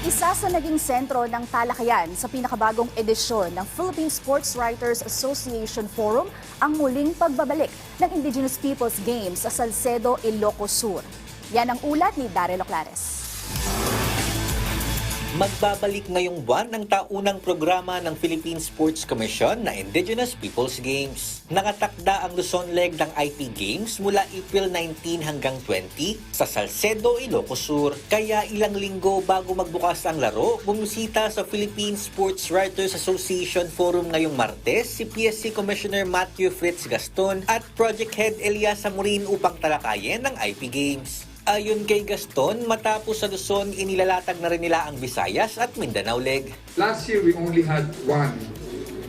Isa sa naging sentro ng talakayan sa pinakabagong edisyon ng Philippine Sports Writers Association Forum ang muling pagbabalik ng Indigenous Peoples Games sa Salcedo, Ilocos Sur. Yan ang ulat ni Daryl Oclares. Magbabalik ngayong buwan ng taunang programa ng Philippine Sports Commission na Indigenous Peoples Games. Nakatakda ang Luzon leg ng IP Games mula April 19 hanggang 20 sa Salcedo, Ilocos Sur. Kaya ilang linggo bago magbukas ang laro, bumisita sa Philippine Sports Writers Association Forum ngayong Martes si PSC Commissioner Matthew Fritz Gaston at Project Head Elias Samurin upang talakayin ng IP Games. Ayon kay Gaston, matapos sa Luzon, inilalatag na rin nila ang Visayas at Mindanao leg. Last year, we only had one.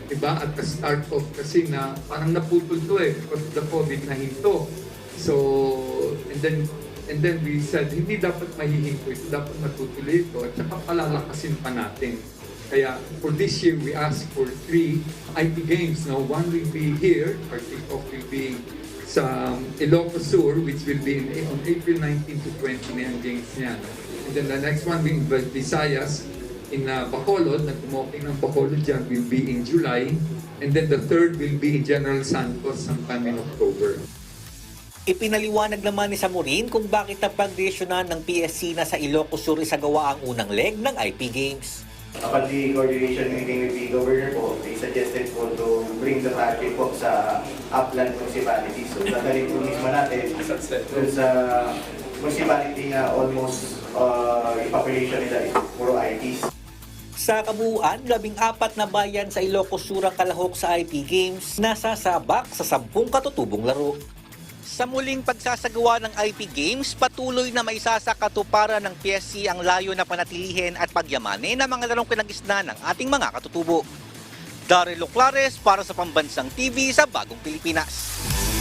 Diba? At the start of kasi na parang naputol to eh because of the COVID-19 to. So, and then and then we said, hindi dapat mahihinto ito, dapat matutuloy ito at saka palalakasin pa natin. Kaya for this year, we asked for three IP games. Now, one will be here, our kickoff will be sa Ilocos Sur, which will be in, on April 19 to 20 na yung games niya. And then the next one will be Visayas in uh, Bacolod, na kumoking ng Bacolod dyan, will be in July. And then the third will be in General Santos sometime in October. Ipinaliwanag naman ni Samurin kung bakit napagdesyonan ng PSC na sa Ilocos Sur isagawa ang unang leg ng IP Games. Upon the coordination meeting with the governor po, they suggested po to bring the factory po sa upland municipality. So dadalhin po mismo natin dun sa municipality na almost uh, population nila is puro ITs. Sa kabuuan, labing apat na bayan sa Ilocos Sur ang kalahok sa IP Games na sasabak sa sampung katutubong laro. Sa muling pagsasagawa ng IP Games, patuloy na may sasakatuparan ng PSC ang layo na panatilihin at pagyamanin ng mga larong pinagisna ng ating mga katutubo. Daryl Oclares para sa Pambansang TV sa Bagong Pilipinas.